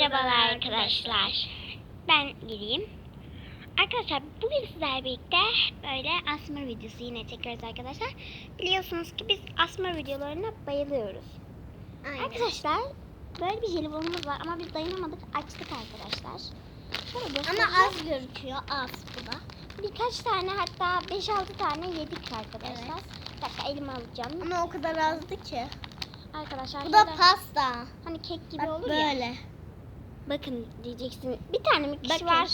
Merhabalar arkadaşlar. Ben gireyim. Arkadaşlar bugün sizlerle birlikte böyle asmır videosu yine çekiyoruz arkadaşlar. Biliyorsunuz ki biz asmır videolarına bayılıyoruz. Arkadaşlar böyle bir jelibonumuz var ama biz dayanamadık açtık arkadaşlar. Şöyle Ama az gözüküyor az bu da. Birkaç tane hatta 5-6 tane yedik arkadaşlar. Evet. Bir dakika elime alacağım. Ama o kadar azdı ki. Arkadaşlar Bu da pasta. hani kek gibi Bak olur ya. böyle. Bakın diyeceksin. Bir tane mi kişi Bakın. var?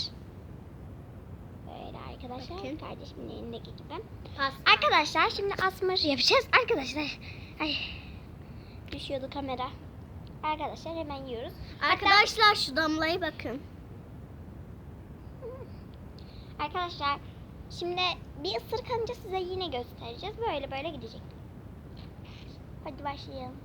Böyle arkadaşlar. Bakın. Kardeşimin elindeki gibi. Pasta. Arkadaşlar şimdi asmır yapacağız. Arkadaşlar. Ay. Düşüyordu kamera. Arkadaşlar hemen yiyoruz. Arkadaşlar şu damlayı bakın. Arkadaşlar şimdi bir ısırık alınca size yine göstereceğiz. Böyle böyle gidecek. Hadi başlayalım.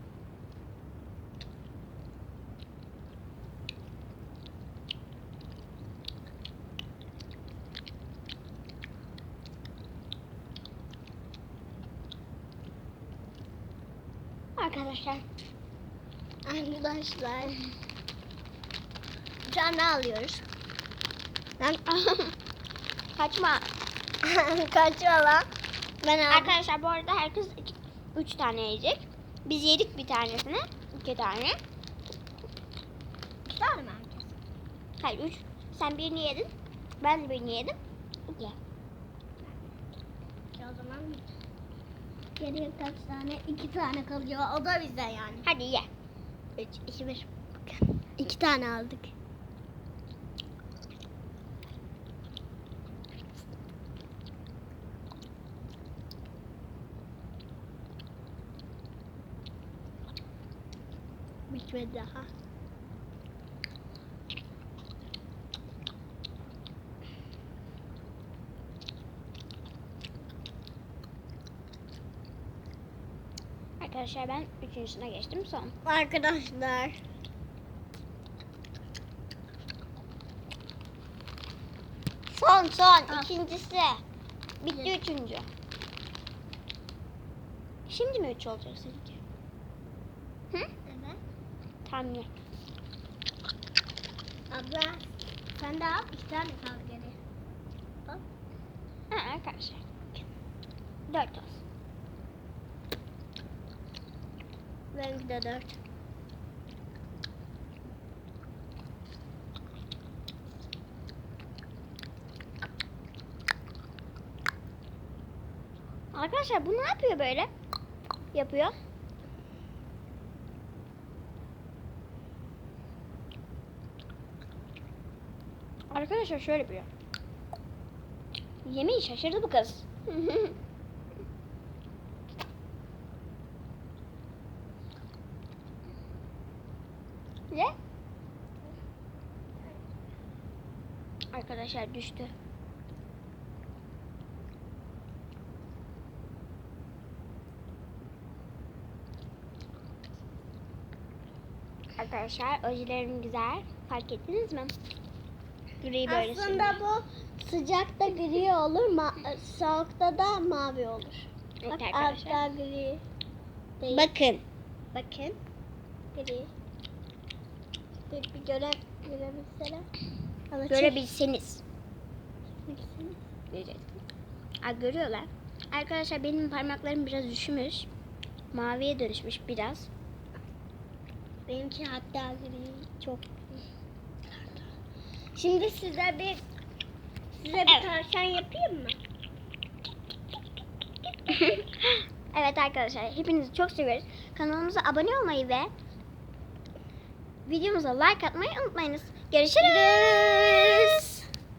Arkadaşlar Arkadaşlar. Tane alıyoruz. Ben kaçma. kaçıyor lan. Ben aldım. Arkadaşlar bu arada herkes 3 tane yiyecek. Biz yedik bir tanesini. 2 tane. İki tane mi herkes? Hayır 3. Sen birini yedin. Ben de birini yedim. Ye. İki o zaman geriye kaç tane? İki tane kalıyor. O da bize yani. Hadi ye. Üç, iki, bir. İki tane aldık. Bitmedi daha. Arkadaşlar ben üçüncüsüne geçtim son. Arkadaşlar. Son son. Ah. ikincisi. Bitti üçüncü. Şimdi mi üç olacak seninki? Hı? Evet. Tamam ye. Abla sen de al. İki tane kaldı geriye. Ha, arkadaşlar. Dört olsun. Benimki de dört. Arkadaşlar bu ne yapıyor böyle? Yapıyor. Arkadaşlar şöyle yapıyor. Yemeği şaşırdı bu kız. Ne? Arkadaşlar düştü. Arkadaşlar ojilerim güzel. Fark ettiniz mi? Gri böyle Aslında bu sıcakta gri olur, ma- soğukta da mavi olur. Evet Bak arkadaşlar. altta gri. Değil. Bakın. Bakın. Gri. Bir, bir göre, görebilseler. Ama Görebilseniz. Aa, görüyorlar. Arkadaşlar benim parmaklarım biraz üşümüş. Maviye dönüşmüş biraz. Benimki hatta gri. Çok Şimdi size bir size bir Evet. tavşan yapayım mı? evet arkadaşlar hepinizi çok seviyoruz. Kanalımıza abone olmayı ve videomuza like atmayı unutmayınız. Görüşürüz.